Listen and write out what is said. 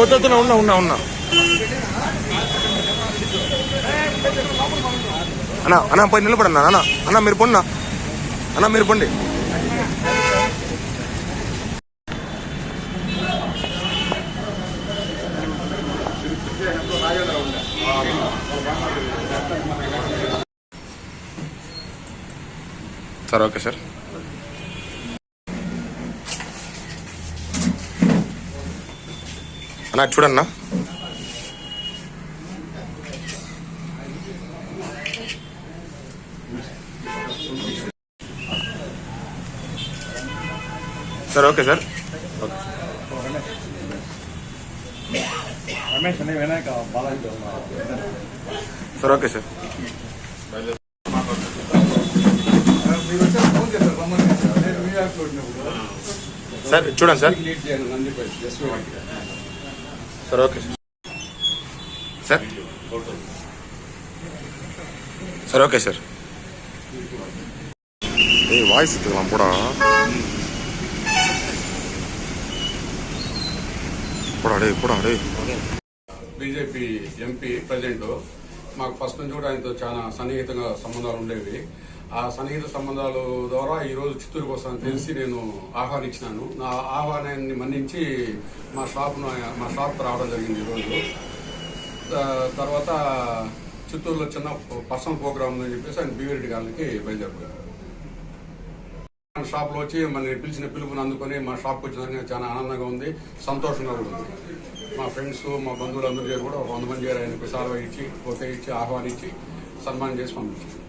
వద్దు ఉన్నా ఉన్నా ఉన్నా. అన్నా అన్నా పోయి నిలబడన్నా అన్నా అన్నా మీరు పొన్నా అన్నా మీరు పొండి. Sir okay sir. అన్నా చూడన్నా. Sir okay sir. Okay sir okay sir. Sir చూడండి sir. Sir okay. Sir? Sir sir okay sir. ఏ వాయిస్ ఇస్తుంది కూడా బీజేపీ ఎంపీ ప్రజెంట్ మాకు ఫస్ట్ నుంచి కూడా ఆయనతో చాలా సన్నిహితంగా సంబంధాలు ఉండేవి. ఆ సన్నిహిత సంబంధాలు ద్వారా ఈరోజు రోజు చిత్తూరుకు వస్తానని తెలిసి నేను ఆహ్వానించినాను. నా ఆహ్వానాన్ని మన్నించి మా షాప్ను మా షాప్ రావడం జరిగింది ఈరోజు తర్వాత చిత్తూరులో చిన్న పర్సనల్ ప్రోగ్రామ్ ఉందని చెప్పేసి ఆయన బీవీరెడ్డి గారికి బయలుదేరిపోయారు. మన షాప్లో వచ్చి మన పిలిచిన పిలుపుని అందుకొని మా షాప్కి వచ్చినందుకు చాలా ఆనందంగా ఉంది సంతోషంగా కూడా ఉంది. మా ఫ్రెండ్స్ మా బంధువులు అందరూ కూడా వంద మంది చేరి ఆయనకు సాల్వ ఇచ్చి ఒకే ఇచ్చి ఆహ్వానించి సన్మానం చేసి పంపించారు.